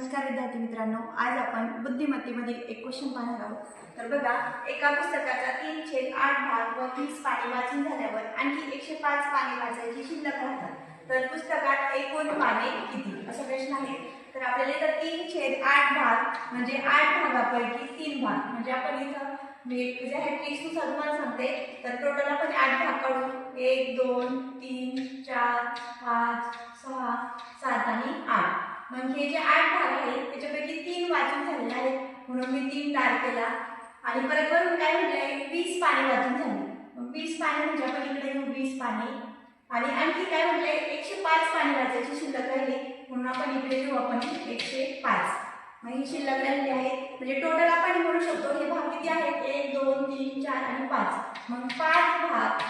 नमस्कार विद्यार्थी मित्रांनो आज आपण बुद्धिमत्तेमधील एक क्वेश्चन पाहणार आहोत. तर बघा एका पुस्तकाचा तीन छेद आठ भाग व तीस पाने वाचून झाल्यावर आणखी एकशे पाच पाने वाचायची शिल्लक राहतात. तर पुस्तकात एकूण पाने किती? असा प्रश्न आहे. तर आपल्याला इथं तीन छेद आठ भाग म्हणजे आठ भागापैकी तीन भाग म्हणजे आपण इथं मी म्हणजे, म्हणजे हे ट्रिक्सनुसार तुम्हाला सांगते. तर टोटल आपण आठ भाग काढू एक दोन तीन चार पाच सहा सात आणि मग हे जे आठ भाग आहेत त्याच्यापैकी तीन वाचून झालेले आहेत. म्हणून मी तीन तारखेला केला. आणि परत वरून काय म्हटलंय? वीस पाने वाचून झाले. मग वीस पाने म्हणजे आपण इकडे घेऊ वीस पाने. आणि आणखी काय म्हटलंय? एकशे पाच पाने वाचायची शिल्लक राहिली. म्हणून आपण इकडे घेऊ आपण एकशे पाच. मग ही शिल्लक राहिली आहे. म्हणजे टोटल आपण म्हणू शकतो हे भाग किती आहेत? एक दोन तीन चार आणि पाच. मग पाच भाग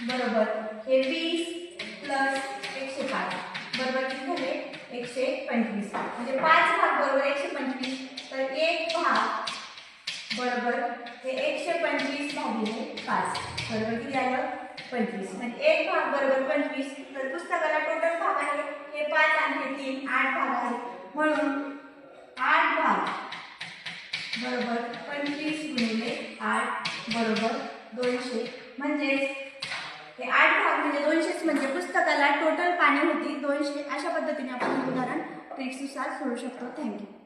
बरोबर हे वीस प्लस एकशे पाच बरोबर किती झाले एकशे पंचवीस म्हणजे पाच भाग बरोबर एकशे पंचवीस. तर एक भाग बरोबर हे एकशे पंचवीस भागिले पाच. बरोबर किती आलं? पंचवीस. म्हणजे एक भाग बरोबर पंचवीस. तर पुस्तकाला टोटल भाग आहे. हे पाच आणि हे तीन आठ भाग आहेत. म्हणून आठ भाग बरोबर पंचवीस गुणिले आठ बरोबर दोनशे. म्हणजेच हे आठ भाग म्हणजे दोनशेच म्हणजे पुस्तकाला टोटल पाने होती दोनशे. अशा पद्धतीने आपण उदाहरण हे उदाहरण ट्रिक्सनुसार सोडू शकतो थँक्यू